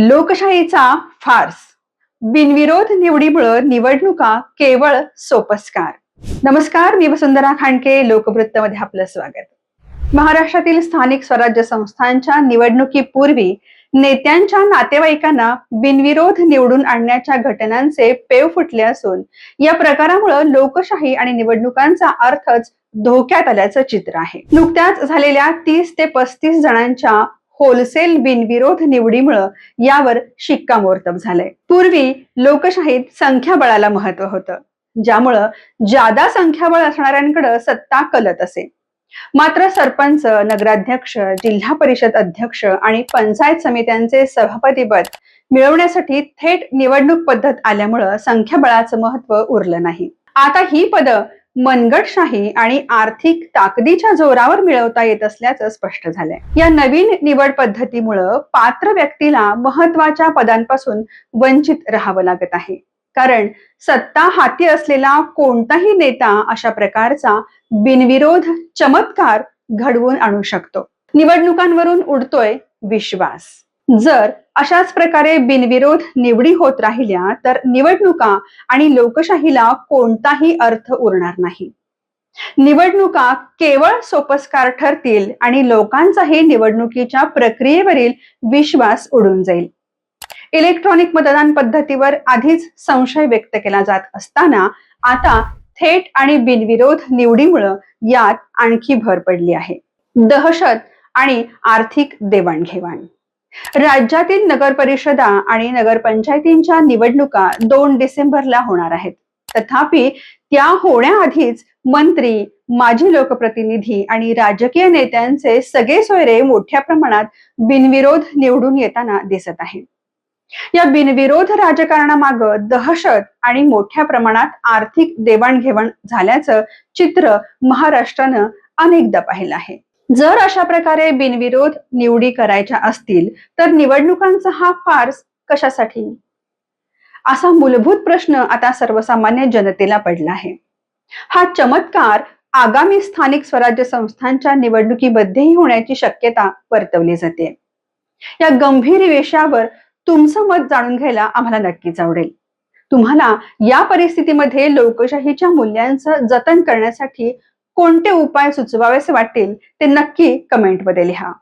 लोकशाहीचा फार्स. बिनविरोध निवडीमुळं निवडणुका केवळ सोपस्कार. नमस्कार मी वसुंधरा खांडके लोकवृत्तमध्ये आपलं स्वागत. महाराष्ट्रातील स्थानिक स्वराज्य संस्थांच्या निवडणुकीपूर्वी नेत्यांच्या नातेवाईकांना बिनविरोध निवडून आणण्याच्या घटनांचे पेव फुटले असून या प्रकारामुळे लोकशाही आणि निवडणुकांचा अर्थच धोक्यात आल्याचं चित्र आहे. नुकत्याच झालेल्या तीस ते पस्तीस जणांच्या होलसेल बिनविरोध निवडीमुळं यावर शिक्कामोर्तब झालंय. पूर्वी लोकशाहीत संख्याबळाला महत्त्व होतं. ज्यामुळं जादा संख्याबळ असणाऱ्यांकडे सत्ता कलत असे. मात्र सरपंच नगराध्यक्ष जिल्हा परिषद अध्यक्ष आणि पंचायत समित्यांचे सभापतीपद मिळवण्यासाठी थेट निवडणूक पद्धत आल्यामुळं संख्याबळाचं महत्त्व उरलं नाही. आता ही पदं मनगटशाही आणि आर्थिक ताकदीच्या जोरावर मिळवता येत असल्याचं स्पष्ट झालंय. या नवीन निवड पद्धतीमुळं पात्र व्यक्तीला महत्त्वाच्या पदांपासून वंचित राहावं लागत आहे. कारण सत्ता हाती असलेला कोणताही नेता अशा प्रकारचा बिनविरोध चमत्कार घडवून आणू शकतो. निवडणुकांवरून उडतोय विश्वास. जर अशाच प्रकारे बिनविरोध निवडी होत राहिल्या तर निवडणुका आणि लोकशाहीला कोणताही अर्थ उरणार नाही. निवडणुका केवळ सोपस्कार ठरतील आणि लोकांचाही निवडणुकीच्या प्रक्रियेवरील विश्वास उडून जाईल. इलेक्ट्रॉनिक मतदान पद्धतीवर आधीच संशय व्यक्त केला जात असताना आता थेट आणि बिनविरोध निवडीमुळं यात आणखी भर पडली आहे. दहशत आणि आर्थिक देवाणघेवाण. राज्यातील नगर परिषदा आणि नगरपंचायतींच्या निवडणुका दोन डिसेंबरला होणार आहेत. तथापि त्या होण्याआधीच मंत्री माजी लोकप्रतिनिधी आणि राजकीय नेत्यांचे सगळे सोयरे मोठ्या प्रमाणात बिनविरोध निवडून येताना दिसत आहे. या बिनविरोध राजकारणामाग दहशत आणि मोठ्या प्रमाणात आर्थिक देवाणघेवाण झाल्याचं चित्र महाराष्ट्रानं अनेकदा पाहिलं आहे. जर अशा प्रकारे बिनविरोध निवडी करायच्या असतील तर निवडणुकांचा हा फार्स कशासाठी? असा मूलभूत प्रश्न आता सर्वसामान्य जनतेला पडला आहे. हा चमत्कार आगामी स्थानिक स्वराज्य संस्थांच्या निवडणुकीमध्येही होण्याची शक्यता वर्तवली जाते. या गंभीर विषयावर तुमचं मत जाणून घ्यायला आम्हाला नक्कीच आवडेल. तुम्हाला या परिस्थितीमध्ये लोकशाहीच्या मूल्यांचं जतन करण्यासाठी कोणते उपाय सुचवावेसे वाटतील ते नक्की कमेंटमध्ये लिहा.